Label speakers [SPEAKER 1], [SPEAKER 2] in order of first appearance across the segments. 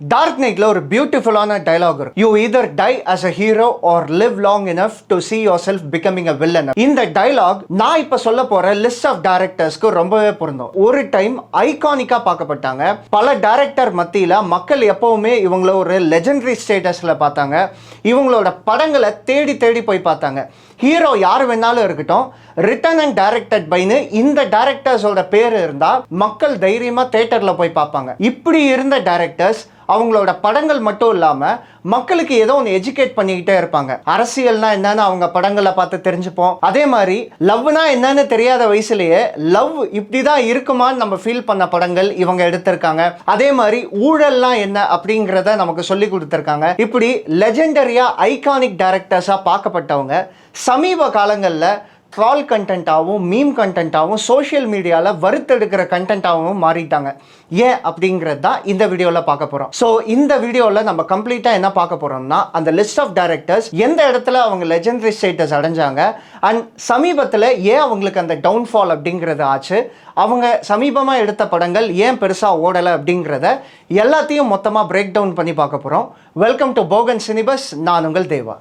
[SPEAKER 1] Dark நைட்ல ஒரு பியூட்டிஃபுல்லான டைலாக் இருக்கும் you either die as a hero or live long enough to see yourself becoming a villain இந்த dialogue நான் இப்ப சொல்ல போற லிஸ்ட் ஆஃப் டைரக்டர்ஸ்க்கு ரொம்பவே பொருந்தும். ஒரு டைம் ஐகானிக்கா பார்க்கப்பட்டாங்க. பல டைரக்டர் மத்தியில மக்கள் எப்பவுமே இவங்கள ஒரு லெஜெண்டரி ஸ்டேட்டஸ்ல பார்த்தாங்க. இவங்களோட படங்களை தேடி தேடி போய் பார்த்தாங்க. ஹீரோ யார் வேணாலும் இருக்கட்டும். ரிட்டன் அண்ட் டைரக்டட் பைனு இந்த டைரக்டர்ஸோட பேர் இருந்தா மக்கள் தைரியமா தேட்டர்ல போய் பார்ப்பாங்க. இப்படி இருந்த டைரக்டர்ஸ் அவங்களோட படங்கள் மட்டும் இல்லாம மக்களுக்கு ஏதோ ஒன்று எஜுகேட் பண்ணிக்கிட்டே இருப்பாங்க. அரசியல்னா என்னன்னு அவங்க படங்களை பார்த்து தெரிஞ்சுப்போம். அதே மாதிரி லவ்னா என்னன்னு தெரியாத வயசுலயே லவ் இப்படி தான் இருக்குமான்னு நம்ம ஃபீல் பண்ண படங்கள் இவங்க எடுத்திருக்காங்க. அதே மாதிரி ஊழல்லாம் என்ன அப்படிங்கிறத நமக்கு சொல்லி கொடுத்துருக்காங்க. இப்படி லெஜெண்டரியா ஐகானிக் டைரக்டர்ஸாக பார்க்கப்பட்டவங்க சமீப காலங்களில் ட்ரால் கண்டென்ட்டாகவும் மீம் கண்டென்ட்டாகவும் சோஷியல் மீடியாவில் வறுத்தெடுக்கிற கண்டென்ட்டாகவும் மாறிட்டாங்க. ஏன் அப்படிங்கிறது தான் இந்த வீடியோவில் பார்க்க போகிறோம் ஸோ இந்த வீடியோவில் நம்ம கம்ப்ளீட்டாக என்ன பார்க்க போகிறோம்னா அந்த லிஸ்ட் ஆஃப் டைரக்டர்ஸ் எந்த இடத்துல அவங்க லெஜெண்டரி ஸ்டேட்டஸ் அடைஞ்சாங்க அண்ட் சமீபத்தில் ஏன் அவங்களுக்கு அந்த டவுன்ஃபால் அப்படிங்கிறது ஆச்சு அவங்க சமீபமாக எடுத்த படங்கள் ஏன் பெருசாக ஓடலை அப்படிங்கிறத எல்லாத்தையும் மொத்தமாக பிரேக் டவுன் பண்ணி பார்க்க போகிறோம் வெல்கம் டு போகன் சினிபஸ் நான் உங்கள் தேவா.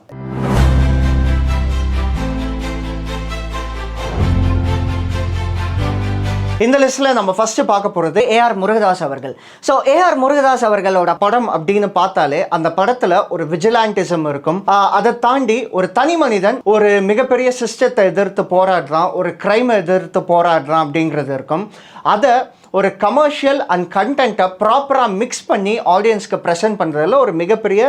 [SPEAKER 1] இந்த லிஸ்ட்ல நம்ம ஃபர்ஸ்ட் பார்க்க போறது ஏஆர் முருகதாஸ் அவர்கள். ஸோ ஏஆர் முருகதாஸ் அவர்களோட படம் அப்படின்னு பார்த்தாலே அந்த படத்துல ஒரு விஜிலாண்டிசம் இருக்கும். அதை தாண்டி ஒரு தனி மனிதன் ஒரு மிகப்பெரிய சிஸ்டத்தை எதிர்த்து போராடுறான் ஒரு கிரைமை எதிர்த்து போராடுறான் அப்படிங்கிறது இருக்கும். அதை ஒரு கமர்ஷியல் அண்ட் கண்டென்ட்டை ப்ராப்பராக மிக்ஸ் பண்ணி ஆடியன்ஸ்க்கு ப்ரெசென்ட் பண்ணுறதுல ஒரு மிகப்பெரிய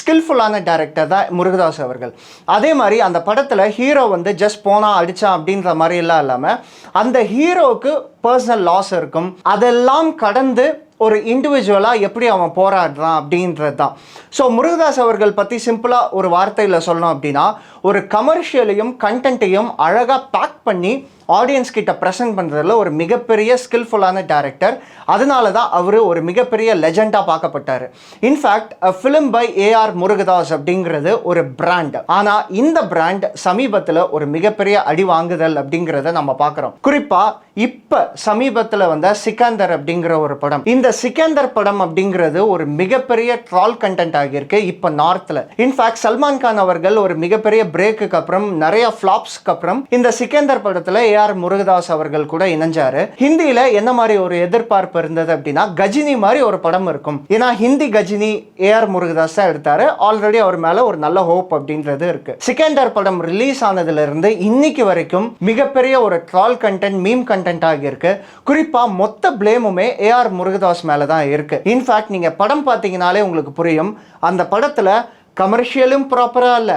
[SPEAKER 1] ஸ்கில்ஃபுல்லான டேரக்டர் தான் முருகதாஸ் அவர்கள். அதே மாதிரி அந்த படத்தில் ஹீரோ வந்து ஜஸ்ட் போனால் அடித்தான் அப்படின்ற மாதிரிலாம் இல்லாமல் அந்த ஹீரோவுக்கு பர்சனல் லாஸ் இருக்கும். அதெல்லாம் கடந்து ஒரு இண்டிவிஜுவலாக எப்படி அவன் போராடுறான் அப்படின்றது தான். ஸோ முருகதாஸ் அவர்கள் பற்றி சிம்பிளாக ஒரு வார்த்தையில் சொல்லணும் அப்படின்னா ஒரு கமர்ஷியலையும் கண்டென்ட்டையும் அழகாக பேக் பண்ணி ஆடியன்ஸ் கிட்ட ப்ரெசென்ட் பண்ணுறதுல ஒரு மிகப்பெரிய ஸ்கில்ஃபுல்லான டேரக்டர் அதனால தான் அவர் ஒரு மிகப்பெரிய லெஜெண்டாக பார்க்கப்பட்டார். In fact film by A R Murugadoss அப்படிங்கிறது ஒரு பிராண்ட் ஆனால் இந்த பிராண்ட் சமீபத்தில் ஒரு மிகப்பெரிய அடி வாங்குதல் அப்படிங்கிறத நம்ம பார்க்குறோம். குறிப்பாக இப்போ சமீபத்தில் வந்த சிக்கந்தர் அப்படிங்கிற ஒரு படம். இந்த சிக்கந்தர் படம் அப்படிங்கிறது ஒரு மிகப்பெரிய ட்ரால் கண்டென்ட் ஆகியிருக்கு இப்போ நார்த்தில் இன்ஃபேக்ட் சல்மான் கான் அவர்கள் ஒரு மிகப்பெரிய பிரேக்குக்கு அப்புறம் நிறைய ஃப்ளாப்ஸ்க்கு அப்புறம் இந்த சிக்கந்தர் படத்தில் ஏஆர் முருகதாஸ் அவர்கள் கூட இணைஞ்சாரு. ஹிந்தியில் என்ன மாதிரி ஒரு எதிர்பார்ப்பு இருந்தது அப்படின்னா கஜினி மாதிரி ஒரு படம் இருக்கும். ஏன்னா ஹிந்தி கஜினி ஏஆர் முருகதாஸ் தான் எடுத்தாரு. ஆல்ரெடி அவர் மேல ஒரு நல்ல ஹோப் அப்படின்றது இருக்கு. சிக்கந்தர் படம் ரிலீஸ் ஆனதுல இருந்து இன்னைக்கு வரைக்கும் மிகப்பெரிய ஒரு ட்ரால் கண்டென்ட் மீம் கண்டென்ட் ஆகியிருக்கு. குறிப்பா மொத்த பிளேமுமே ஏஆர் முருகதாஸ் மேல தான் இருக்கு. இன்ஃபேக்ட் நீங்க படம் பார்த்தீங்கனாலே உங்களுக்கு புரியும். அந்த படத்துல கமர்ஷியலும் ப்ராப்பரா இல்ல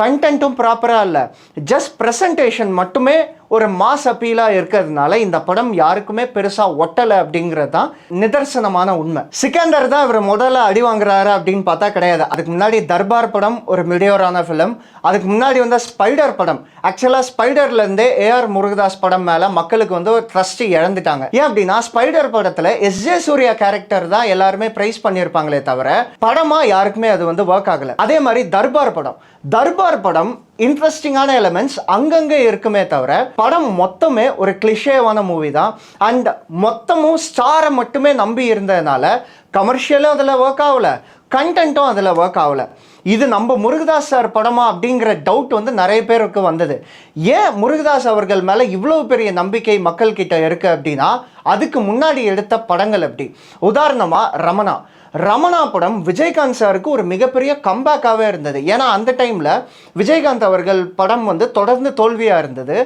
[SPEAKER 1] கண்டென்ட்டும் ப்ராப்பராக இல்லை ஜஸ்ட் ப்ரெசன்டேஷன் மட்டுமே ஒரு மாஸ் அப்பீலாக இருக்கிறதுனால இந்த படம் யாருக்குமே பெருசாக ஒட்டலை அப்படிங்கிறது தான் நிதர்சனமான உண்மை. சிக்கந்தர் தான் இவர் முதல்ல அடி வாங்குறாரு அப்படின்னு பார்த்தா கிடையாது. அதுக்கு முன்னாடி தர்பார் படம் ஒரு மிடியோரான ஃபிலிம் அதுக்கு முன்னாடி வந்த ஸ்பைடர் படம். ஆக்சுவலாக ஸ்பைடர்லேருந்தே ஏஆர் முருகதாஸ் படம் மேலே மக்களுக்கு வந்து ஒரு ட்ரஸ்ட் இழந்துட்டாங்க. ஏன் அப்படின்னா ஸ்பைடர் படத்தில் எஸ் ஜே சூர்யா கேரக்டர் தான் எல்லாருமே ப்ரைஸ் பண்ணியிருப்பாங்களே தவிர படமாக யாருக்குமே அது வந்து ஒர்க் ஆகலை. அதே மாதிரி தர்பார் படம். தர்பார் படம் இன்ட்ரெஸ்டிங்கான எலமெண்ட்ஸ் அங்கங்கே இருக்குமே தவிர படம் மொத்தமே ஒரு கிளிஷேவான மூவி தான். அண்ட் மொத்தமும் ஸ்டாரை மட்டுமே நம்பி இருந்ததுனால கமர்ஷியலும் அதில் ஒர்க் ஆகலை. கண்டென்ட்டும் அதில் ஒர்க் ஆகலை. இது நம்ம முருகதாஸ் சார் படமா அப்படிங்கிற டவுட் வந்து நிறைய பேருக்கு வந்தது. ஏன் முருகதாஸ் அவர்கள் மேலே இவ்வளோ பெரிய நம்பிக்கை மக்கள்கிட்ட இருக்குது அப்படின்னா அதுக்கு முன்னாடி எடுத்த படங்கள் அப்படி. உதாரணமாக ரமணா. ரமணா படம் விஜயகாந்த் சாருக்கு ஒரு மிகப்பெரிய கம்பேக்காகவே இருந்தது. ஏன்னா அந்த டைமில் விஜயகாந்த் அவர்கள் படம் வந்து தொடர்ந்து தோல்வியாக இருந்தது.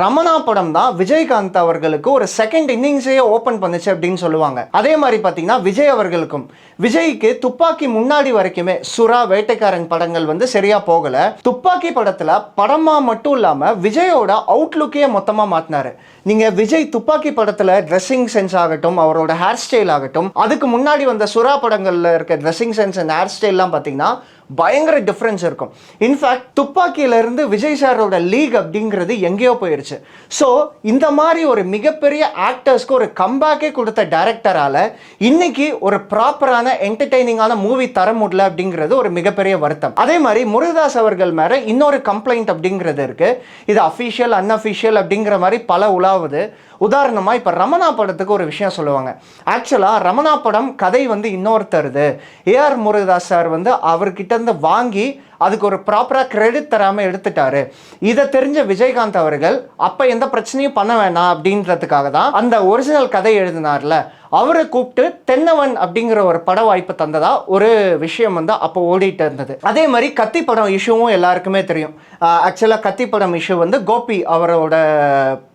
[SPEAKER 1] ரமணா படம் தான் விஜயகாந்த் அவர்களுக்கு ஒரு செகண்ட் இன்னிங்ஸையே ஓப்பன் பண்ணுச்சு அப்படின்னு சொல்லுவாங்க. அதே மாதிரி பார்த்தீங்கன்னா விஜய் அவர்களுக்கும் விஜய்க்கு துப்பாக்கி முன்னாடி வரைக்குமே சுறா வேட்டைக்காரன் படங்கள் வந்து சரியா போகல. துப்பாக்கி படத்தில் படமா மட்டும் இல்லாமல் விஜயோட அவுட்லுக்கே மொத்தமாக மாற்றினார் நீங்கள் விஜய் துப்பாக்கி படத்தில் ட்ரெஸ்ஸிங் சென்ஸ் ஆகட்டும் அவரோட ஹேர் ஸ்டைல் ஆகட்டும் அதுக்கு முன்னாடி வந்த சுறா படங்கள்ல இருக்க ட்ரெஸ்ஸிங் சென்ஸ் அண்ட் ஹேர் ஸ்டைல்லாம் பார்த்தீங்கன்னா பயங்கர டிஃப்ரென்ஸ் இருக்கும். இன்ஃபேக்ட் துப்பாக்கியிலிருந்து விஜய் சாரோட லீக் அப்படிங்கிறது எங்கேயோ போயிடுச்சு ஸோ இந்த மாதிரி ஒரு மிகப்பெரிய ஆக்டர்ஸ்க்கு ஒரு கம்பேக்கே கொடுத்த டேரக்டரால் இன்னைக்கு ஒரு ப்ராப்பரான என்டர்டெய்னிங்கான மூவி தர முடியல அப்படிங்கிறது ஒரு மிகப்பெரிய வருத்தம். அதே மாதிரி முருகதாஸ் அவர்கள் மேலே இன்னொரு கம்ப்ளைண்ட் அப்படிங்கிறது இருக்குது இது அஃபிஷியல் அன்அஃபிஷியல் அப்படிங்கிற மாதிரி பல உலாவுது. உதாரணமாக இப்போ ரமணா படத்துக்கு ஒரு விஷயம் சொல்லுவாங்க. ஆக்சுவலாக ரமணா படம் கதை வந்து இன்னொருத்தருது. ஏஆர் முருகதாஸ் சார் வந்து அவர்கிட்ட இருந்து வாங்கி அதுக்கு ஒரு ப்ராப்பராக கிரெடிட் தராமல் எடுத்துட்டாரு. இதை தெரிஞ்ச விஜயகாந்த் அவர்கள் அப்போ எந்த பிரச்சனையும் பண்ண வேணாம் அப்படின்றதுக்காக தான் அந்த ஒரிஜினல் கதை எழுதினார்ல. அவரை கூப்பிட்டு தென்னவன் அப்படிங்கிற ஒரு பட வாய்ப்பு தந்ததா? ஒரு விஷயம் வந்து அப்போ ஓடிட்டு இருந்தது. அதே மாதிரி கத்தி படம் இஷ்யூவும் எல்லாருக்குமே தெரியும். ஆக்சுவலாக கத்தி படம் இஷ்யூ வந்து கோபி அவரோட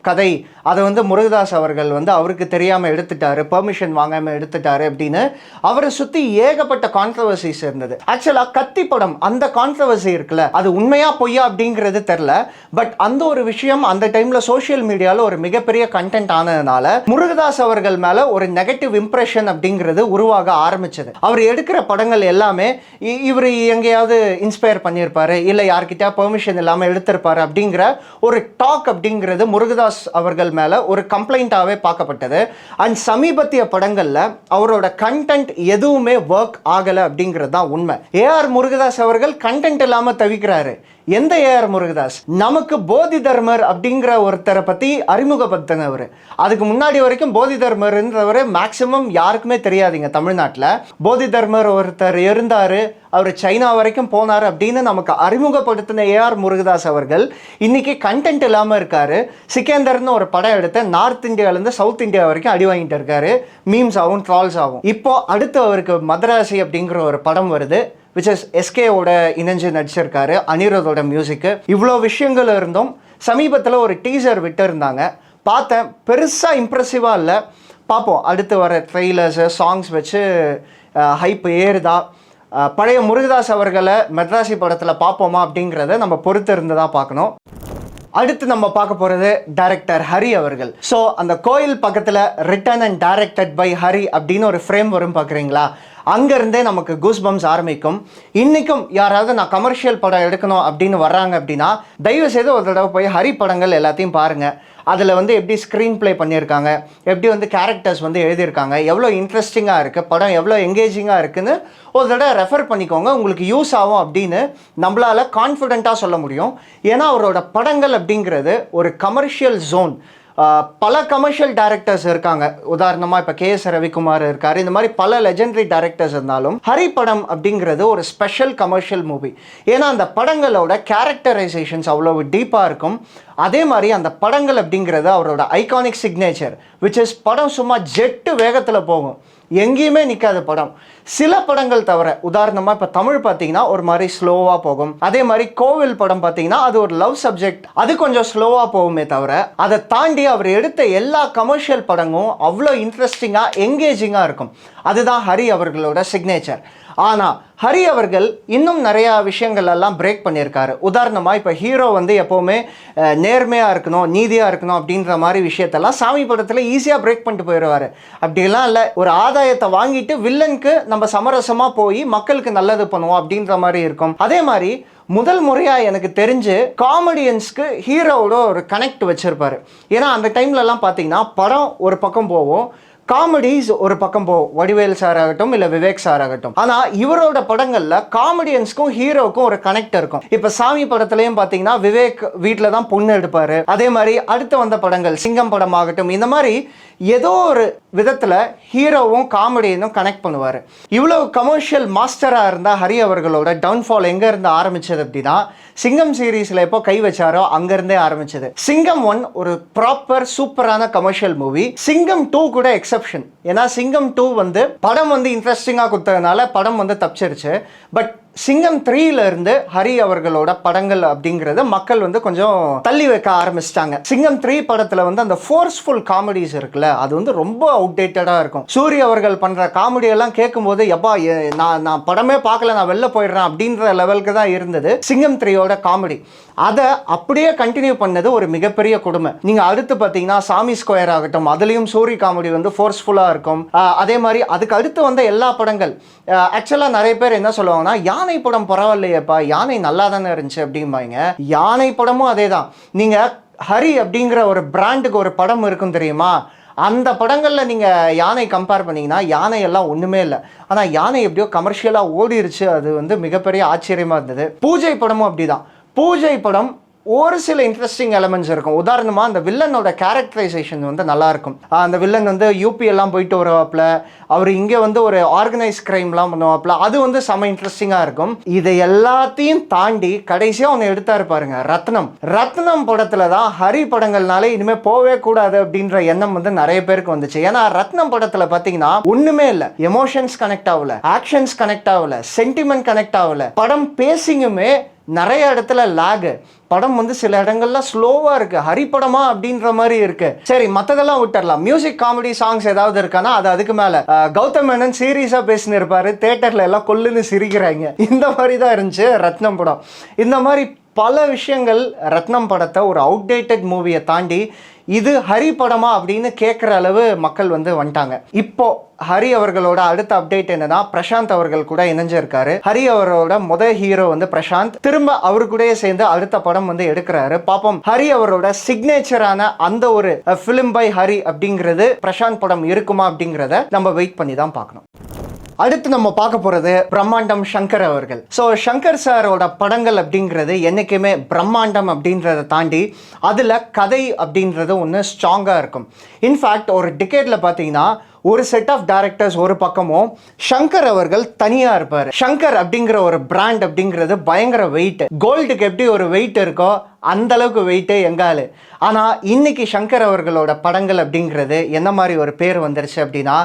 [SPEAKER 1] கதை. அதை வந்து முருகதாஸ் அவர்கள் வந்து அவருக்கு தெரியாமல் எடுத்துட்டாரு. பெர்மிஷன் வாங்காமல் எடுத்துட்டாரு அப்படின்னு. அவரை சுற்றி ஏகப்பட்ட கான்ட்ரவர்சிஸ் இருந்தது. ஆக்சுவலாக கத்தி படம் அந்த கான்ட்ரவர்சி இருக்குல்ல அது உண்மையா பொய்யா அப்படிங்கிறது தெரில பட் அந்த ஒரு விஷயம் அந்த டைமில் சோஷியல் மீடியாவில் ஒரு மிகப்பெரிய கண்டென்ட் ஆனதுனால முருகதாஸ் அவர்கள் மேலே ஒரு நெகட்டிவ் இம்ப்ரெஷன் அப்படிங்கிறது உருவாக ஆரம்பிச்சது. அவர் எடுக்கிற படங்கள் எல்லாமே இவர் எங்கேயாவது இன்ஸ்பயர் பண்ணியிருப்பாரு இல்லை யார்கிட்டயா பெர்மிஷன் இல்லாமல் எடுத்திருப்பாரு அப்படிங்கிற ஒரு டாக் அப்படிங்கிறது முருகதாஸ் அவர்கள் மேலே ஒரு கம்ப்ளைண்ட்டாகவே பார்க்கப்பட்டது. அண்ட் சமீபத்திய படங்களில் அவரோட கண்டென்ட் எதுவுமே ஒர்க் ஆகலை அப்படிங்கிறது தான் உண்மை. ஏஆர் முருகதாஸ் அவர்கள் கண்டென்ட் இல்லாமல் தவிக்கிறாரு. எந்த ஏஆர் முருகதாஸ்? நமக்கு போதி தர்மர் அப்படிங்கிற ஒருத்தரை பற்றி அறிமுகப்படுத்தினவர் அதுக்கு முன்னாடி வரைக்கும் போதி தர்மர்ன்றவர் மேக்சிமம் யாருக்குமே தெரியாதுங்க தமிழ்நாட்டில். போதி தர்மர் ஒருத்தர் இருந்தார் அவர் சைனா வரைக்கும் போனார் அப்படின்னு நமக்கு அறிமுகப்படுத்தின ஏஆர் முருகதாஸ் அவர்கள் இன்றைக்கி கண்டென்ட் இல்லாமல் இருக்கார். சிக்கேந்தர்னு ஒரு படம் எடுத்து நார்த் இந்தியாவிலேருந்து சவுத் இந்தியா வரைக்கும் அடி வாங்கிட்டு இருக்காரு. மீம்ஸ் ஆகும் ட்ரால்ஸ் ஆகும் இப்போ அடுத்து அவருக்கு மதராசி அப்படிங்கிற ஒரு படம் வருது. விச் இஸ் எஸ்கேவோட இணைஞ்சு நடிச்சிருக்காரு அனிருதோட மியூசிக்கு இவ்வளோ விஷயங்கள் இருந்தும் சமீபத்தில் ஒரு டீசர் விட்டு இருந்தாங்க பார்த்தேன் பெருசாக இம்ப்ரெசிவாக இல்லை. பார்ப்போம் அடுத்து வர ட்ரெய்லர்ஸு சாங்ஸ் வச்சு ஹைப் ஏறுதா. பழைய முருகதாஸ் அவர்களை மெட்ராசி படத்தில் பார்ப்போமா அப்படிங்கிறத நம்ம பொறுத்து இருந்து தான் பார்க்கணும். அடுத்து நம்ம பார்க்க போகிறது டைரக்டர் ஹரி அவர்கள். ஸோ அந்த கோயில் பக்கத்தில் written and directed by Hari அப்படின்னு ஒரு ஃப்ரேம் வரும் பார்க்குறீங்களா? அங்கேருந்தே நமக்கு கூஸ் பம்ஸ் ஆரம்பிக்கும். இன்றைக்கும் யாராவது நான் கமர்ஷியல் படம் எடுக்கணும் அப்படின்னு வர்றாங்க அப்படின்னா தயவு செய்து ஒரு தடவை போய் ஹரி படங்கள் எல்லாத்தையும் பாருங்கள் அதில் வந்து எப்படி ஸ்க்ரீன் ப்ளே பண்ணியிருக்காங்க எப்படி வந்து கேரக்டர்ஸ் வந்து எழுதியிருக்காங்க எவ்வளோ இன்ட்ரெஸ்டிங்காக இருக்குது படம் எவ்வளோ எங்கேஜிங்காக இருக்குதுன்னு ஒரு தடவை ரெஃபர் பண்ணிக்கோங்க. உங்களுக்கு யூஸ் ஆகும் அப்படின்னு நம்மளால் கான்ஃபிடெண்ட்டாக சொல்ல முடியும். ஏன்னா அவரோட படங்கள் அப்படிங்கிறது ஒரு கமர்ஷியல் ஜோன் பல கமர்ஷியல் டேரக்டர்ஸ் இருக்காங்க. உதாரணமாக இப்போ கே எஸ் ரவிக்குமார் இருக்கார். இந்த மாதிரி பல லெஜெண்டரி டேரக்டர்ஸ் இருந்தாலும் ஹரி படம் அப்படிங்கிறது ஒரு ஸ்பெஷல் கமர்ஷியல் மூவி ஏன்னா அந்த படங்களோட கேரக்டரைசேஷன்ஸ் அவ்வளோ டீப்பாக இருக்கும். அதே மாதிரி அந்த படங்கள் அப்படிங்கிறது அவரோட ஐகானிக் சிக்னேச்சர் விச் இஸ் படம் சும்மா ஜெட்டு வேகத்தில் போகும். எங்கேயுமே நிற்காத படம். சில படங்கள் தவிர உதாரணமாக இப்போ தமிழ் பார்த்தீங்கன்னா ஒரு மாதிரி ஸ்லோவாக போகும். அதே மாதிரி கோவில் படம் பார்த்தீங்கன்னா அது ஒரு லவ் சப்ஜெக்ட் அது கொஞ்சம் ஸ்லோவாக போகுமே தவிர அதை தாண்டி அவர் எடுத்த எல்லா கமர்ஷியல் படங்களும் அவ்வளோ இன்ட்ரெஸ்டிங்காக எங்கேஜிங்காக இருக்கும். அதுதான் ஹரி அவர்களோட சிக்னேச்சர் ஆனால் ஹரி அவர்கள் இன்னும் நிறையா விஷயங்கள் எல்லாம் பிரேக் பண்ணியிருக்காரு. உதாரணமாக இப்போ ஹீரோ வந்து எப்போவுமே நேர்மையாக இருக்கணும் நீதியாக இருக்கணும் அப்படின்ற மாதிரி விஷயத்தெல்லாம் சாமி படத்தில் ஈஸியாக பிரேக் பண்ணிட்டு போயிடுவார் அப்படிலாம் இல்லை ஒரு ஆதாயத்தை வாங்கிட்டு வில்லனுக்கு நம்ம சமரசமாக போய் மக்களுக்கு நல்லது பண்ணுவோம் அப்படின்ற மாதிரி இருக்கும். அதே மாதிரி முதல் முறையாக எனக்கு தெரிஞ்சு காமெடியன்ஸ்க்கு ஹீரோவோட ஒரு கனெக்ட் வச்சுருப்பார். ஏன்னா அந்த டைம்லலாம் பார்த்தீங்கன்னா படம் ஒரு பக்கம் போகும் காமெடிஸ் ஒரு பக்கம் போ வடிவேல் சார் ஆகட்டும் இல்லை விவேக் சார் ஆகட்டும். ஆனால் இவரோட படங்களில் காமெடியன்ஸ்க்கும் ஹீரோவுக்கும் ஒரு கனெக்ட் இருக்கும். இப்போ சாமி படத்துலையும் பார்த்தீங்கன்னா விவேக் வீட்டில் தான் பொண்ணு எடுப்பார். அதே மாதிரி அடுத்து வந்த படங்கள் சிங்கம் படம் ஆகட்டும் இந்த மாதிரி ஏதோ ஒரு விதத்தில் ஹீரோவும் காமெடியும் கனெக்ட் பண்ணுவார். இவ்வளோ கமர்ஷியல் மாஸ்டராக இருந்தால் ஹரி அவர்களோட டவுன்ஃபால் எங்கே இருந்து ஆரம்பித்தது அப்படின்னா சிங்கம் சீரீஸில் எப்போ கை வச்சாரோ அங்கேருந்தே ஆரம்பிச்சது. சிங்கம் ஒன் ஒரு ப்ராப்பர் சூப்பரான கமர்ஷியல் மூவி சிங்கம் டூ கூட எக்ஸப்ஷன் ஏன்னா சிங்கம் டூ வந்து படம் வந்து இன்ட்ரெஸ்டிங்காக கொடுத்ததுனால படம் வந்து தப்பிச்சிருச்சு. பட் சிங்கம் த்ரீல இருந்து ஹரி அவர்களோட படங்கள் அப்படிங்கறத மக்கள் வந்து கொஞ்சம் தள்ளி வைக்க ஆரம்பிச்சிட்டாங்க. சிங்கம் த்ரீ படத்துல வந்து அந்த ஃபோர்ஸ்ஃபுல் காமெடிஸ் இருக்குல்ல அது வந்து ரொம்ப அவுடேட்டடா இருக்கும். சூரிய அவர்கள் பண்ற காமெடி எல்லாம் கேட்கும்போது எப்பா எ- நான் நான் படமே பார்க்கல நான் வெளில போயிடுறேன் அப்படின்ற லெவலுக்கு தான் இருந்தது சிங்கம் த்ரீயோட காமெடி அதை அப்படியே கண்டினியூ பண்ணது ஒரு மிகப்பெரிய கொடுமை. நீங்க அடுத்து பார்த்தீங்கன்னா சாமி ஸ்கொயர் ஆகட்டும் அதுலயும் சூரி காமெடி வந்து ஃபோர்ஸ்ஃபுல்லாக இருக்கும். அதே மாதிரி அதுக்கு அடுத்து வந்த எல்லா படங்கள் ஆக்சுவலாக நிறைய பேர் என்ன சொல்லுவாங்கன்னா யானை படம் பரவாயில்லையேப்பா யானை நல்லா தானே இருந்துச்சு அப்படிம்பாங்க. யானை படமும் அதே தான் நீங்கள் ஹரி அப்படிங்கிற ஒரு பிராண்டுக்கு ஒரு படம் இருக்கும் தெரியுமா? அந்த படங்களில் நீங்கள் யானை கம்பேர் பண்ணீங்கன்னா யானை எல்லாம் ஒன்றுமே இல்லை. ஆனால் யானை எப்படியோ கமர்ஷியலாக ஓடிருச்சு. அது வந்து மிகப்பெரிய ஆச்சரியமாக இருந்தது. பூஜை படமும் அப்படிதான். பூஜை படம் ஒரு சில இன்ட்ரெஸ்டிங் எலமெண்ட்ஸ் இருக்கும். உதாரணமாக அந்த வில்லனோட கேரக்டரைசேஷன் வந்து நல்லாயிருக்கும். அந்த வில்லன் வந்து யூபி எல்லாம் போயிட்டு வருவாப்புல. அவர் இங்கே வந்து ஒரு ஆர்கனைஸ் க்ரைம்லாம் பண்ணுவாப்புல. அது வந்து செம இன்ட்ரெஸ்டிங்காக இருக்கும். இதை எல்லாத்தையும் தாண்டி கடைசியாக ஒன்று எடுத்தாரு பாருங்க ரத்னம். ரத்னம் படத்தில் தான் ஹரி படங்கள்னாலே இனிமேல் போவே கூடாது அப்படின்ற எண்ணம் வந்து நிறைய பேருக்கு வந்துச்சு. ஏன்னா ரத்னம் படத்தில் பார்த்தீங்கன்னா ஒன்றுமே இல்லை. எமோஷன்ஸ் கனெக்ட் ஆகல. ஆக்ஷன்ஸ் கனெக்ட் ஆகல. சென்டிமெண்ட் கனெக்ட் ஆகல. படம் பேசிங்குமே நிறைய இடத்துல லேகு படம் வந்து சில இடங்கள்ல இருக்குது ஹரி ஹரிப்படமா அப்படின்ற மாதிரி இருக்கு. சரி மற்றதெல்லாம் விட்டுடலாம் மியூசிக் காமெடி சாங்ஸ் ஏதாவது இருக்கானா? அது அதுக்கு மேலே. கௌதம் மேனன் சீரியஸாக பேசினு தேட்டரில் எல்லாம் கொல்லுன்னு சிரிக்கிறாங்க. இந்த மாதிரி தான் இருந்துச்சு ரத்னம் படம். இந்த மாதிரி பல விஷயங்கள் ரத்னம் படத்தை ஒரு அவுடேட்டட் மூவியை தாண்டி இது ஹரி படமா அப்படின்னு கேட்குற அளவு மக்கள் வந்து வந்துட்டாங்க. இப்போ ஹரி அவர்களோட அடுத்த அப்டேட் என்னன்னா பிரசாந்த் அவர்கள் கூட இணைஞ்சிருக்காரு. ஹரி அவரோட முத ஹீரோ வந்து பிரசாந்த். திரும்ப அவரு கூடயே சேர்ந்து அடுத்த படம் வந்து எடுக்கிறாரு. பாப்போம். ஹரி அவரோட சிக்னேச்சரான அந்த ஒரு ஃபிலிம் பை ஹரி அப்படிங்கிறது பிரசாந்த் படம் இருக்குமா அப்படிங்கிறத நம்ம வெயிட் பண்ணி தான் பார்க்கணும். அடுத்து நம்ம பார்க்க போகிறது பிரம்மாண்டம் சங்கர் அவர்கள். ஸோ சங்கர் சாரோட படங்கள் அப்படிங்கிறது என்னைக்குமே பிரம்மாண்டம் அப்படின்றத தாண்டி அதில் கதை அப்படின்றது ஒன்று ஸ்ட்ராங்காக இருக்கும். இன்ஃபேக்ட் ஒரு டிக்கெட்டில் பார்த்தீங்கன்னா ஒரு செட் ஆஃப் டேரக்டர்ஸ் ஒரு பக்கமும் சங்கர் அவர்கள் தனியாக இருப்பார். சங்கர் அப்படிங்கிற ஒரு பிராண்ட் அப்படிங்கிறது பயங்கர வெயிட் கோல்டுக்கு எப்படி ஒரு வெயிட் இருக்கோ அந்த அளவுக்கு வெயிட்டே எங்காலு ஆனால் இன்னைக்கு சங்கர் அவர்களோட படங்கள் அப்படிங்கிறது என்ன மாதிரி ஒரு பேர் வந்துருச்சு அப்படின்னா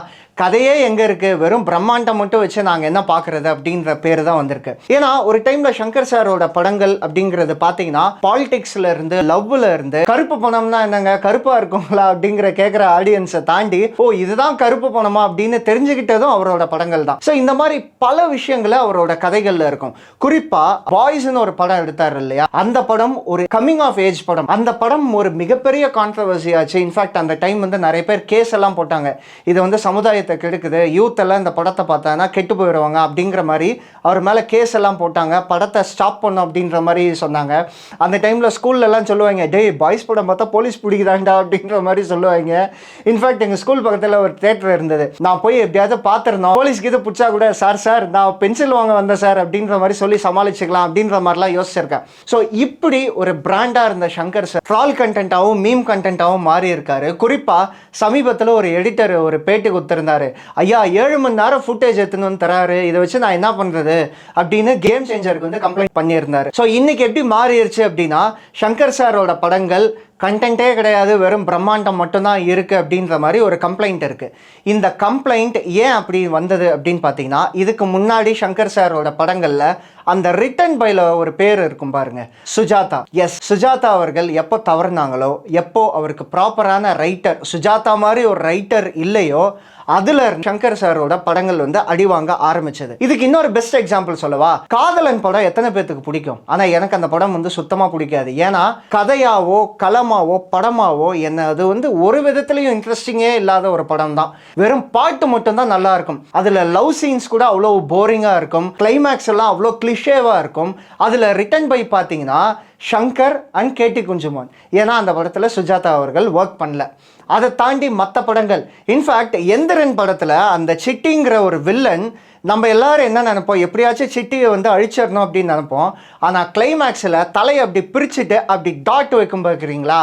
[SPEAKER 1] கதையே எங்கே இருக்குது வெறும் பிரம்மாண்டம் மட்டும் வச்சு நாங்கள் என்ன பார்க்குறது அப்படின்ற பேர் தான் வந்திருக்கு. ஏன்னா ஒரு டைமில் சங்கர் சாரோட படங்கள் அப்படிங்கிறது பார்த்தீங்கன்னா பாலிடிக்ஸில் இருந்து லவ்வில் இருந்து கருப்பு பணம்னா என்னங்க? கருப்பாக இருக்குங்களா? அப்படிங்கிற கேட்குற ஆடியன்ஸை தாண்டி ஓ இதுதான் கருப்பு பணமா அப்படின்னு தெரிஞ்சுக்கிட்டதும் அவரோட படங்கள் தான். ஸோ இந்த மாதிரி பல விஷயங்களை அவரோட கதைகளில் இருக்கும். குறிப்பாக பாய்ஸ்னு ஒரு படம் எடுத்தார் இல்லையா? அந்த படம் ஒரு கம்மிங் ஆஃப் ஏஜ் படம். அந்த படம் ஒரு மிகப்பெரிய கான்ட்ரவர்சி ஆச்சு. இன்ஃபேக்ட் அந்த டைம் வந்து நிறைய பேர் கேஸ் எல்லாம் போட்டாங்க. இது வந்து சமுதாயத்தை கெடுக்குது. யூத் எல்லாம் இந்த படத்தை பார்த்தாங்கன்னா கெட்டு போயிடுவாங்க அப்படிங்கிற மாதிரி அவர் மேலே கேஸ் எல்லாம் போட்டாங்க. படத்தை ஸ்டாப் பண்ணும் அப்படின்ற மாதிரி சொன்னாங்க. அந்த டைமில் ஸ்கூல்ல எல்லாம் சொல்லுவாங்க டேய் பாய்ஸ் படம் பார்த்தா போலீஸ் பிடிக்குதாண்டா? அப்படின்ற மாதிரி சொல்லுவாங்க. இன்ஃபேக்ட் எங்கள் ஸ்கூல் பக்கத்தில் ஒரு தியேட்டர் இருந்தது. நான் போய் எப்படியாவது பார்த்துருந்தோம் போலீஸ்க்கு இது பிடிச்சா கூட சார் சார் நான் பென்சில் வாங்க வந்தேன் சார் அப்படின்ற மாதிரி சொல்லி சமாளிச்சுக்கலாம் அப்படின்ற மாதிரிலாம் யோசிச்சிருக்கேன். ஸோ இப்படி ஒரு பிராண்டாக இருந்த சங்கர் சார் ட்ரால் கண்டென்ட்டாகவும் மீம் கண்டென்ட்டாகவும் மாறி இருக்காரு. குறிப்பாக சமீபத்தில் ஒரு எடிட்டர் ஒரு பேட்டி கொடுத்துருந்தாரு. ஐயா ஏழு மணி நேரம் ஃபுட்டேஜ் எடுத்துன்னு வந்து தராரு. இதை வச்சு நான் என்ன பண்ணுறது அப்படின்னு கேம் சேஞ்சருக்கு வந்து கம்ப்ளைண்ட் பண்ணியிருந்தாரு. ஸோ இன்னைக்கு எப்படி மாறிடுச்சு அப்படின்னா சங்கர் சாரோட படங்கள் கண்டென்ட்டே கிடையாது வெறும் பிரம்மாண்டம் மட்டும்தான் இருக்குது அப்படின்ற மாதிரி ஒரு கம்ப்ளைண்ட் இருக்குது இந்த கம்ப்ளைண்ட் ஏன் அப்படி வந்தது அப்படின்னு பார்த்தீங்கன்னா இதுக்கு முன்னாடி சங்கர் சாரோட படங்களில் அந்த ரிட்டன் பைல ஒரு பேர் இருக்கும் பாருங்க சுஜாதா. எஸ் சுஜாதா அவர்கள் எப்போ தவறுனாங்களோ எப்போ அவருக்கு ப்ராப்பரான ரைட்டர் சுஜாதா மாதிரி ஒரு ரைட்டர் இல்லையோ அதுல சங்கர் சாரோட படங்கள் வந்து அடி வாங்க ஆரம்பிச்சது. இதுக்கு இன்னொரு பெஸ்ட் எக்ஸாம்பிள் சொல்லவா? காதலன் படம் எத்தனை பேத்துக்கு பிடிக்கும்? ஆனா எனக்கு அந்த படம் வந்து சுத்தமா பிடிக்காது. ஏன்னா கதையாவோ களமாவோ படமாவோ என்ன அது வந்து ஒரு விதத்துலயும் இன்ட்ரெஸ்டிங்கே இல்லாத ஒரு படம் தான் வெறும் பாட்டு மட்டும்தான் நல்லா இருக்கும். அதுல லவ் சீன்ஸ் கூட அவ்வளோ போரிங்கா இருக்கும். கிளைமேக்ஸ் எல்லாம் அவ்வளோ கிளிஷேவா இருக்கும். அதுல ரிட்டன் பை பார்த்தீங்கன்னா ஷங்கர் அண்ட் கேட்டி குஞ்சுமான். ஏன்னா அந்த படத்தில் சுஜாதா அவர்கள் ஒர்க் பண்ணல. அதை தாண்டி மற்ற படங்கள். இன்ஃபேக்ட் எந்திரன் படத்தில் அந்த சிட்டிங்கிற ஒரு வில்லன் நம்ம எல்லாரும் என்ன நினைப்போம்? எப்படியாச்சும் சிட்டியை வந்து அழிச்சிடணும் அப்படின்னு நினைப்போம். ஆனால் கிளைமேக்ஸில் தலையை அப்படி பிரிச்சுட்டு அப்படி டாட் வைக்கும் பார்க்குறீங்களா?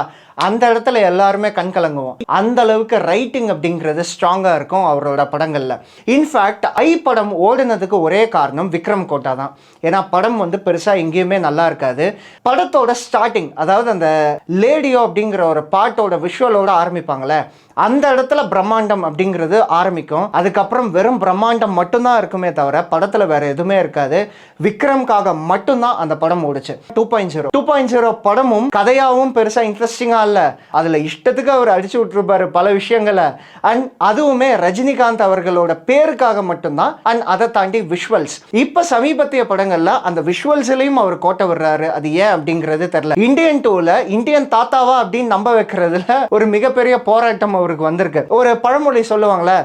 [SPEAKER 1] அந்த இடத்துல எல்லாருமே கண் கலங்குவோம். அந்த அளவுக்கு ரைட்டிங் அப்படிங்கிறது ஸ்ட்ராங்காக இருக்கும் அவரோட படங்களில். இன்ஃபேக்ட் ஐ படம் ஓடினதுக்கு ஒரே காரணம் விக்ரம் கோட்டா தான். ஏன்னா படம் வந்து பெருசாக எங்கேயுமே நல்லா இருக்காது. படத்தோட ஸ்டார்டிங் அதாவது அந்த லேடியோ அப்படிங்கிற ஒரு பாட்டோட விஷுவலோட ஆரம்பிப்பாங்களே அந்த இடத்துல பிரம்மாண்டம் அப்படிங்கிறது ஆரம்பிக்கும். அதுக்கப்புறம் வெறும் பிரம்மாண்டம் மட்டும்தான் இருக்குமே தவிர படத்தில் வேற எதுவுமே இருக்காது. விக்ரம்காக மட்டும்தான் அந்த படம் ஓடுச்சு. Two point zero. Two point zero படமும் கதையாகவும் பெருசாக இன்ட்ரெஸ்டிங்காக இல்லை. அதில் இஷ்டத்துக்கு அவர் அடிச்சு விட்டுருப்பாரு பல விஷயங்களை. அண்ட் அதுவுமே ரஜினிகாந்த் அவர்களோட பேருக்காக மட்டும்தான். அண்ட் அதை தாண்டி விஷுவல்ஸ் இப்போ சமீபத்திய படங்களில் அந்த விஷுவல்ஸ்லையும் அவர் கோட்டை விடுறாரு. அது ஏன் அப்படிங்கிறது தெரியல. இந்தியன் டூவில் இந்தியன் தாத்தாவா? அப்படின்னு நம்ப வைக்கிறதுல ஒரு மிகப்பெரிய போராட்டம் அவருக்கு வந்திருக்கு. ஒரு பழமொழி சொல்லுவாங்களே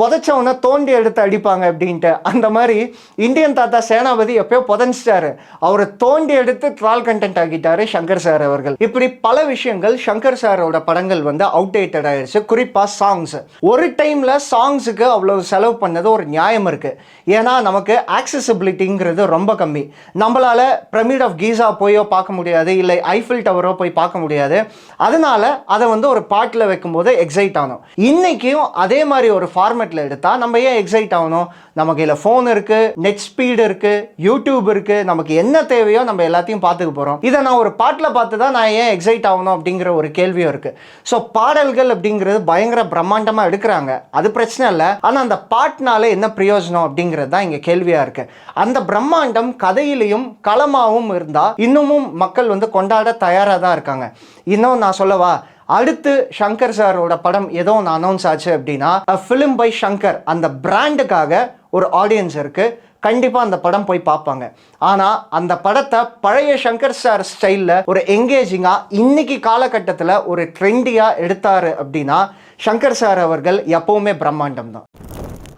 [SPEAKER 1] புதைச்சவனை தோண்டி எடுத்து அடிப்பாங்க அப்படின்ட்டு. அந்த மாதிரி இந்தியன் தாத்தா சேனாபதி எப்பயோ புதஞ்சிட்டாரு. அவரை தோண்டி எடுத்து ட்ரால் கண்டென்ட் ஆக்கிட்டாரு சங்கர் சார் அவர்கள். இப்படி பல விஷயங்கள் சங்கர் சாரோட படங்கள் வந்து அவுடேட்டட் ஆயிடுச்சு குறிப்பாக சாங்ஸ் ஒரு டைமில் சாங்ஸுக்கு அவ்வளோ செலவு பண்ணது ஒரு நியாயம் இருக்குது ஏன்னா நமக்கு ஆக்சசபிலிட்டிங்கிறது ரொம்ப கம்மி. நம்மளால் பிரமிட் ஆஃப் கீசா போயோ பார்க்க முடியாது. இல்லை ஐஃபில் டவரோ போய் பார்க்க முடியாது. அதனால அதை வந்து ஒரு பாட்டில் வைக்கும்போது எக்ஸைட் ஆனோம். இன்னைக்கும் அதே மாதிரி ஒரு ஃபார்மேட்டில் எடுத்தால் நம்ம ஏன் எக்ஸைட் ஆகணும்? நமக்கு இதில் ஃபோன் இருக்குது நெட் ஸ்பீடு இருக்குது யூடியூப் இருக்குது நமக்கு என்ன தேவையோ நம்ம எல்லாத்தையும் பார்த்துக்க போகிறோம் இதை நான் ஒரு பாட்டில் பார்த்து தான் நான் ஏன் எக்ஸைட் ஆகணும் அப்படிங்கிற ஒரு கேள்வியும் இருக்குது ஸோ பாடல்கள் அப்படிங்கிறது பயங்கர பிரம்மாண்டமாக எடுக்கிறாங்க. அது பிரச்சனை இல்லை. ஆனால் அந்த பாட்டினால என்ன பிரயோஜனம் அப்படிங்கிறது தான் இங்கே கேள்வியாக இருக்குது அந்த பிரம்மாண்டம் கதையிலையும் களமாகவும் இருந்தால் இன்னமும் மக்கள் வந்து கொண்டாட தயாராக தான் இருக்காங்க. இன்னும் நான் சொல்லவா? அடுத்து சங்கர் சாரோட படம் ஏதோ ஒன்று அனௌன்ஸ் ஆச்சு அப்படின்னா ஃபிலிம் பை சங்கர் அந்த பிராண்டுக்காக ஒரு ஆடியன்ஸ் இருக்குது கண்டிப்பாக அந்த படம் போய் பார்ப்பாங்க. ஆனால் அந்த படத்தை பழைய சங்கர் சார் ஸ்டைலில் ஒரு எங்கேஜிங்காக இன்னைக்கு காலகட்டத்தில் ஒரு ட்ரெண்டியாக எடுத்தார் அப்படின்னா சங்கர் சார் அவர்கள் எப்போவுமே பிரம்மாண்டம் தான்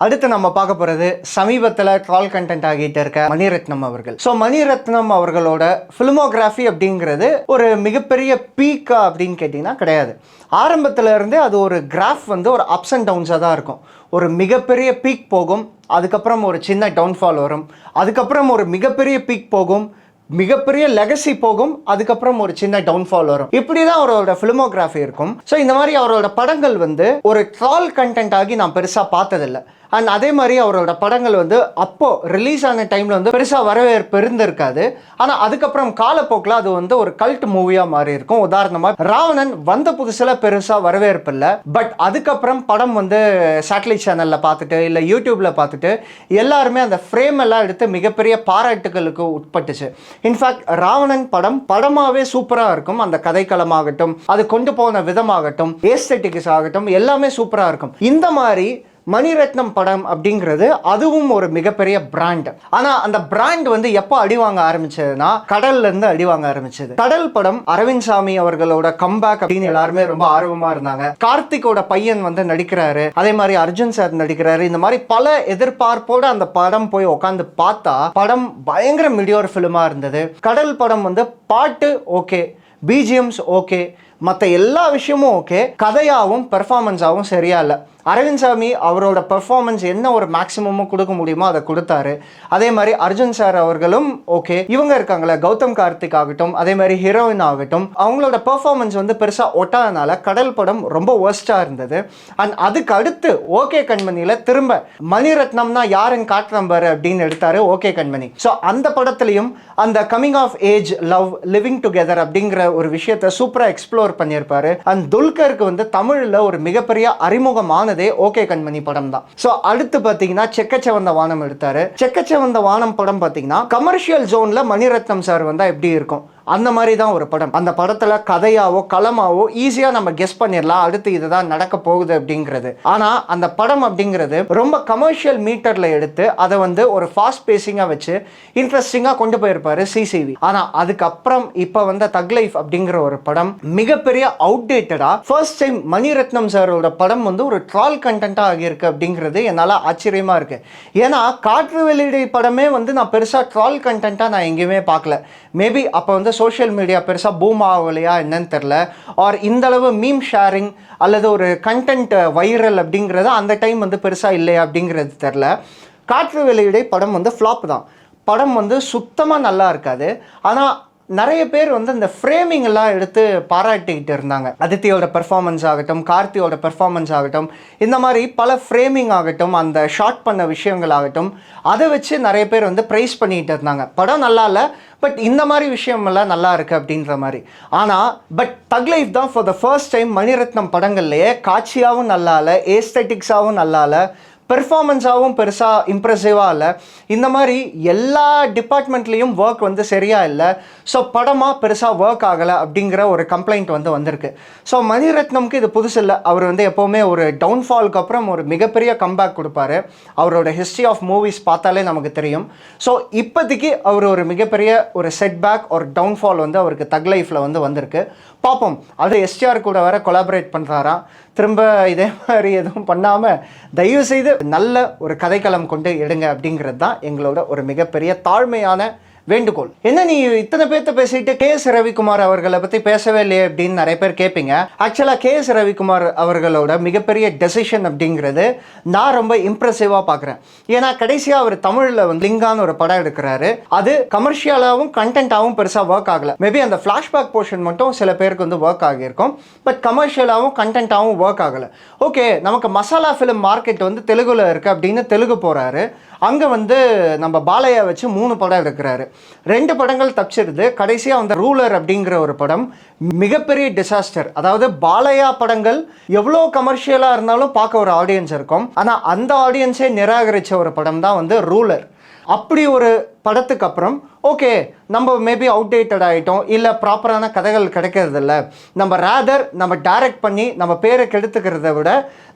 [SPEAKER 1] அடுத்து நம்ம பார்க்க போகிறது சமீபத்தில் கால் கண்டென்ட் ஆகிட்டு இருக்க மணிரத்னம் அவர்கள். ஸோ மணிரத்னம் அவர்களோட ஃபிலிமோகிராஃபி அப்படிங்கிறது ஒரு மிகப்பெரிய பீக்கா அப்படின்னு கேட்டிங்கன்னா கிடையாது. ஆரம்பத்தில் இருந்தே அது ஒரு கிராஃப் வந்து ஒரு அப்ஸ் அண்ட் டவுன்ஸாக தான் இருக்கும். ஒரு மிகப்பெரிய பீக் போகும் அதுக்கப்புறம் ஒரு சின்ன டவுன்ஃபால் வரும் அதுக்கப்புறம் ஒரு மிகப்பெரிய பீக் போகும் மிகப்பெரிய லெகசி போகும் அதுக்கப்புறம் ஒரு சின்ன டவுன்ஃபால் வரும். இப்படி தான் அவரோட ஃபிலிமோகிராஃபி இருக்கும். ஸோ இந்த மாதிரி அவரோட படங்கள் வந்து ஒரு ட்ரால் கண்டென்ட் ஆகி நான் பெருசாக பார்த்ததில்ல. அண்ட் அதே மாதிரி அவரோட படங்கள் வந்து அப்போ ரிலீஸ் ஆன டைமில் வந்து பெருசாக வரவேற்பு இருந்திருக்காது. ஆனால் அதுக்கப்புறம் காலப்போக்கில் அது வந்து ஒரு கல்ட் மூவியாக மாறி இருக்கும். உதாரணமாக ராவணன் வந்த புதுசில் பெருசாக வரவேற்பு இல்லை. பட் அதுக்கப்புறம் படம் வந்து சேட்டலைட் சேனலில் பார்த்துட்டு இல்லை யூடியூப்பில் பார்த்துட்டு எல்லாருமே அந்த ஃப்ரேம் எல்லாம் எடுத்து மிகப்பெரிய பாராட்டுகளுக்கு உட்பட்டுச்சு. இன்ஃபேக்ட் ராவணன் படம் படமாகவே சூப்பராக இருக்கும். அந்த கதைக்களமாகட்டும் அது கொண்டு போன விதமாகட்டும் ஏஸ்தட்டிக்ஸ் ஆகட்டும் எல்லாமே சூப்பராக இருக்கும். இந்த மாதிரி மணிரத்னம் படம் அப்படிங்கிறது அதுவும் ஒரு மிகப்பெரிய பிராண்ட் ஆனா அந்த பிராண்ட் வந்து எப்போ அடி வாங்க ஆரம்பிச்சதுன்னா கடல்ல இருந்து அடி வாங்க ஆரம்பிச்சது. கடல் படம் அரவிந்த் சாமி அவர்களோட கம்பேக் அப்படின்னு எல்லாருமே ரொம்ப ஆர்வமா இருந்தாங்க. கார்த்திகோட பையன் வந்து நடிக்கிறாரு. அதே மாதிரி அர்ஜுன் சார் நடிக்கிறாரு. இந்த மாதிரி பல எதிர்பார்ப்போட அந்த படம் போய் உட்காந்து பார்த்தா படம் பயங்கர மிடியோர் ஃபிலிமாக இருந்தது. கடல் படம் வந்து பாட்டு ஓகே பிஜிஎம்ஸ் ஓகே மற்ற எல்லா விஷயமும் ஓகே கதையாகவும் பெர்ஃபார்மன்ஸாகவும் சரியா இல்லை. அரவிந்த் சாமி அவரோட பெர்ஃபார்மன்ஸ் என்ன ஒரு மேக்ஸிமமும் கொடுக்க முடியுமோ அதை கொடுத்தாரு. அதே மாதிரி அர்ஜுன் சார் அவர்களும் ஓகே இவங்க இருக்காங்களே கௌதம் கார்த்திக் ஆகட்டும் அதே மாதிரி ஹீரோயின் ஆகட்டும் அவங்களோட பெர்ஃபார்மன்ஸ் வந்து பெருசாக ஒட்டாதனால கடல் படம் ரொம்ப ஒர்ஸ்டாக இருந்தது. அண்ட் அதுக்கு அடுத்து ஓகே கண்மணியில் திரும்ப மணிரத்னம்னா யாருன்னு காட்டுறேன் நம்பர் அப்படின்னு எடுத்தாரு ஓகே கண்மணி. ஸோ அந்த படத்துலையும் அந்த coming of age love living together அப்படிங்கிற ஒரு விஷயத்தை சூப்பராக எக்ஸ்ப்ளோர் பண்ணியிருப்பாரு. அண்ட் துல்கருக்கு வந்து தமிழில் ஒரு மிகப்பெரிய எடுத்ததே ஓகே கண்மணி படம் தான். ஸோ அடுத்து பார்த்தீங்கன்னா செக்கச்சவந்த வானம் எடுத்தாரு. செக்கச்சவந்த வானம் படம் பார்த்தீங்கன்னா கமர்ஷியல் ஜோன்ல மணிரத்னம் சார் வந்தா எப்படி இருக்கும்? அந்த மாதிரி தான் ஒரு படம். அந்த படத்தில் கதையாவோ களமாவோ ஈஸியாக நம்ம கெஸ் பண்ணிடலாம் அடுத்து இதுதான் நடக்க போகுது அப்படிங்கிறது. ஆனால் அந்த படம் அப்படிங்கிறது ரொம்ப கமர்ஷியல் மீட்டரில் எடுத்து அதை வந்து ஒரு ஃபாஸ்ட் பேசிங்காக வச்சு இன்ட்ரெஸ்டிங்காக கொண்டு போயிருப்பாரு சிசிவி ஆனால் அதுக்கப்புறம் இப்போ வந்த தக் லைஃப் அப்படிங்கிற ஒரு படம் மிகப்பெரிய அவுடேட்டடாக ஃபர்ஸ்ட் டைம் மணிரத்னம் சாரோட படம் வந்து ஒரு ட்ரால் கண்டென்ட்டாக ஆகியிருக்கு அப்படிங்கிறது என்னால் ஆச்சரியமாக இருக்குது ஏன்னா காற்று வெளியீடு படமே வந்து நான் பெருசாக ட்ரால் கண்டென்ட்டாக நான் எங்கேயுமே பார்க்கல. மேபி அப்போ வந்து சோஷியல் மீடியா பெருசாக பூம் ஆகலையா என்னன்னு தெரில ஆர் இந்தளவு மீம் ஷேரிங் அல்லது ஒரு கண்டென்ட் வைரல் அப்படிங்கிறது அந்த டைம் வந்து பெருசாக இல்லையா அப்படிங்கிறது தெரில காற்று வெளியிடை படம் வந்து ஃப்ளாப் தான். படம் வந்து சுத்தமாக நல்லா இருக்காது. ஆனால் நிறைய பேர் வந்து இந்த ஃப்ரேமிங் எல்லாம் எடுத்து பாராட்டிக்கிட்டு இருந்தாங்க. அதித்தியோட பெர்ஃபார்மன்ஸ் ஆகட்டும் கார்த்தியோட பெர்ஃபார்மன்ஸ் ஆகட்டும் இந்த மாதிரி பல ஃப்ரேமிங் ஆகட்டும் அந்த ஷார்ட் பண்ண விஷயங்கள் ஆகட்டும் அதை வச்சு நிறைய பேர் வந்து ப்ரைஸ் பண்ணிக்கிட்டு இருந்தாங்க. படம் நல்லா இல்லை பட் இந்த மாதிரி விஷயமெல்லாம் நல்லா இருக்குது அப்படின்ற மாதிரி. ஆனால் பட் தக் லைஃப் தான் for the first time Mani Ratnam படங்கள்லையே காட்சியாகவும் நல்லா இல்லை ஏஸ்தட்டிக்ஸாகவும் நல்லா இல்லை பெர்ஃபார்மன்ஸாகவும் பெருசாக இம்ப்ரெசிவாக இல்லை. இந்த மாதிரி எல்லா டிபார்ட்மெண்ட்லேயும் ஒர்க் வந்து சரியாக இல்லை. ஸோ படமாக பெருசாக ஒர்க் ஆகலை அப்படிங்கிற ஒரு கம்ப்ளைண்ட் வந்து வந்திருக்கு. ஸோ மணிரத்னம்க்கு இது புதுசு இல்லை. அவர் வந்து எப்போவுமே ஒரு டவுன்ஃபாலுக்கு அப்புறம் ஒரு மிகப்பெரிய கம்பேக் கொடுப்பாரு. அவரோட ஹிஸ்ட்ரி ஆஃப் மூவிஸ் பார்த்தாலே நமக்கு தெரியும். ஸோ இப்போதைக்கு அவர் ஒரு மிகப்பெரிய ஒரு செட்பேக் ஒரு டவுன்ஃபால் வந்து அவருக்கு தக் லைஃப்பில் வந்து வந்திருக்கு. பார்ப்போம். அது எஸ்டிஆர் கூட வேற கொலாபரேட் பண்ணுறாரா திரும்ப இதே மாதிரி எதுவும் பண்ணாமல் தயவு செய்து நல்ல ஒரு கதைக்களம் கொண்டு எடுங்க அப்படிங்கிறது தான் எங்களோட ஒரு மிகப்பெரிய தாழ்மையான வேண்டுகோள். என்ன நீ இத்தனை பேர்த்த பேசிட்டு கே எஸ் ரவிக்குமார் அவர்களை பத்தி பேசவே இல்லையே அப்படின்னு நிறைய பேர் கேட்பீங்க ஆக்சுவலா கே எஸ் ரவிக்குமார் அவர்களோட மிகப்பெரிய டெசிஷன் அப்படிங்கிறது நான் ரொம்ப இம்ப்ரெசிவா பார்க்குறேன் ஏன்னா கடைசியா அவர் தமிழ்ல வந்து லிங்கான்னு ஒரு படம் எடுக்கிறாரு. அது கமர்ஷியலாகவும் கண்டென்ட்டாகவும் பெருசாக ஒர்க் ஆகல. மேபி அந்த ஃப்ளாஷ்பேக் போர்ஷன் மட்டும் சில பேருக்கு வந்து ஒர்க் ஆகியிருக்கும். பட் கமர்ஷியலாகவும் கண்டென்ட்டாகவும் ஒர்க் ஆகல. ஓகே நமக்கு மசாலா ஃபிலிம் மார்க்கெட் வந்து தெலுங்குல இருக்கு அப்படின்னு தெலுங்கு போறாரு. அங்கே வந்து நம்ம பாலையா வச்சு மூணு படம் எடுக்கிறாரு. ரெண்டு படங்கள் தப்பிச்சிருது. கடைசியாக வந்து ரூலர் அப்படிங்கிற ஒரு படம் மிகப்பெரிய டிசாஸ்டர் அதாவது பாலையா படங்கள் எவ்வளோ கமர்ஷியலாக இருந்தாலும் பார்க்க ஒரு ஆடியன்ஸ் இருக்கும். ஆனால் அந்த ஆடியன்ஸே நிராகரித்த ஒரு படம் தான் வந்து ரூலர். அப்படி ஒரு படத்துக்கு அப்புறம் ஓகே நம்ம மேபி அவுடேட்டட் ஆகிட்டோம் இல்லை ப்ராப்பரான கதைகள் கிடைக்கிறதில்ல. நம்ம ரேதர் நம்ம டைரக்ட் பண்ணி நம்ம பேரை கெடுத்துக்கிறத விட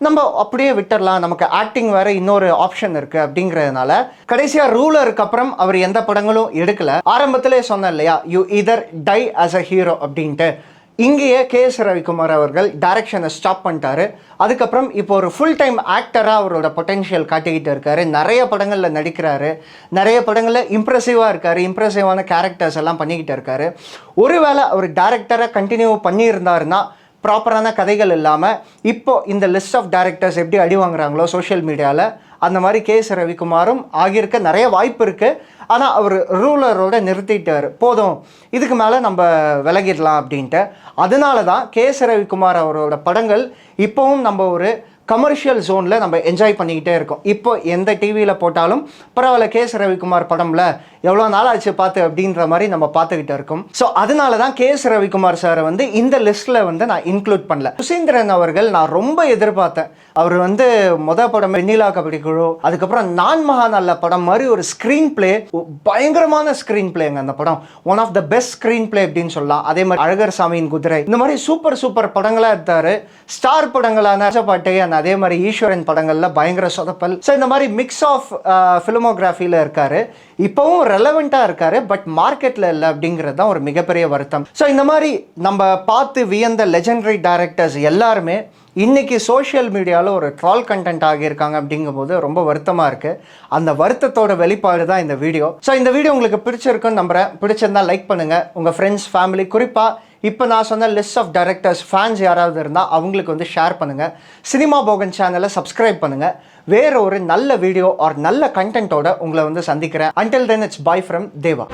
[SPEAKER 1] நம்ம அப்படியே விட்டுடலாம் நமக்கு ஆக்டிங் வேறு இன்னொரு ஆப்ஷன் இருக்குது அப்படிங்கிறதுனால கடைசியாக ரூலருக்கு அப்புறம் அவர் எந்த படங்களும் எடுக்கலை. ஆரம்பத்திலே சொன்னேன் இல்லையா you either tie as a hero அப்படின்ட்டு. இங்கேயே கே எஸ் ரவிக்குமார் அவர்கள் டைரக்ஷனை ஸ்டாப் பண்ணிட்டாரு. அதுக்கப்புறம் இப்போ ஒரு ஃபுல் டைம் ஆக்டராக அவரோட பொட்டென்ஷியல் காட்டிக்கிட்டு இருக்காரு. நிறைய படங்களில் நடிக்கிறாரு. நிறைய படங்களில் இம்ப்ரெசிவாக இருக்காரு. இம்ப்ரெசிவான கேரக்டர்ஸ் எல்லாம் பண்ணிக்கிட்டு இருக்காரு. ஒருவேளை அவர் டேரக்டராக கண்டினியூ பண்ணியிருந்தாருன்னா ப்ராப்பரான கதைகள் இல்லாமல் இப்போ இந்த லிஸ்ட் ஆஃப் டேரக்டர்ஸ் எப்படி அடி வாங்குறாங்களோ சோஷியல் மீடியாவில் அந்த மாதிரி கே எஸ் ரவிக்குமாரும் ஆகியிருக்க நிறைய வாய்ப்பு இருக்குது ஆனால் அவர் ரூலரோட நிறுத்திட்டார். போதும் இதுக்கு மேலே நம்ம விலகிடலாம் அப்படின்ட்டு. அதனால தான் கே எஸ் ரவிக்குமார் அவரோட படங்கள் இப்போவும் நம்ம ஒரு கமர்ஷியல் ஜோனில் நம்ம என்ஜாய் பண்ணிக்கிட்டே இருக்கோம். இப்போ எந்த டிவியில் போட்டாலும் பரவாயில்ல கே. எஸ். ரவிக்குமார் படம்ல எவ்வளோ நாள் ஆச்சு பார்த்து அப்படின்ற மாதிரி நம்ம பார்த்துக்கிட்டு இருக்கோம். ஸோ அதனால தான் கேஎஸ் ரவிக்குமார் சாரை வந்து இந்த லிஸ்ட்டில் வந்து நான் இன்க்ளூட் பண்ணல. சுசீந்திரன் அவர்கள் நான் ரொம்ப எதிர்பார்த்தேன். அவர் வந்து மொத படம் வெண்ணிலா கபடி குழு அதுக்கப்புறம் நான் மகா நல்ல படம் மாதிரி ஒரு ஸ்க்ரீன் பிளே பயங்கரமான ஸ்க்ரீன் பிளேங்க அந்த படம். One of the best screenplay அப்படின்னு சொல்லலாம். அதே மாதிரி அழகர் சாமியின் குதிரை இந்த மாதிரி சூப்பர் சூப்பர் படங்களாக எடுத்தார். ஸ்டார் படங்களான பாட்டை அந்த அதே மாதிரி ஈஸ்வரன் படங்களில் பயங்கர சொதப்பல். ஸோ இந்த மாதிரி மிக்ஸ் ஆஃப் ஃபிலிமோகிராஃபியில் இருக்காரு. இப்போவும் ரெலவெண்ட்டாக இருக்கார் பட் மார்க்கெட்டில் இல்லை அப்படிங்கிறது தான் ஒரு மிகப்பெரிய வருத்தம். ஸோ இந்த மாதிரி நம்ம பார்த்து வியந்த லெஜெண்டரி டைரக்டர்ஸ் எல்லாருமே இன்றைக்கி சோஷியல் மீடியாவில் ஒரு ட்ரால் கண்டென்ட் ஆகியிருக்காங்க அப்படிங்கும்போது ரொம்ப வருத்தமாக இருக்குது அந்த வருத்தத்தோட வெளிப்பாடு தான் இந்த வீடியோ ஸோ இந்த வீடியோ உங்களுக்கு பிடிச்சிருக்குன்னு நம்புறேன். பிடிச்சிருந்தா லைக் பண்ணுங்கள் உங்கள் ஃப்ரெண்ட்ஸ் ஃபேமிலி குறிப்பாக இப்போ நான் சொன்ன லிஸ்ட் ஆஃப் டைரக்டர்ஸ் ஃபேன்ஸ் யாராவது இருந்தால் அவங்களுக்கு வந்து ஷேர் பண்ணுங்கள் சினிமா போகன் சேனலை சப்ஸ்கிரைப் பண்ணுங்கள் வேற ஒரு நல்ல வீடியோ ஆர் நல்ல கண்டென்ட்டோட உங்களை வந்து சந்திக்கிறேன். Until then it's bye from Deva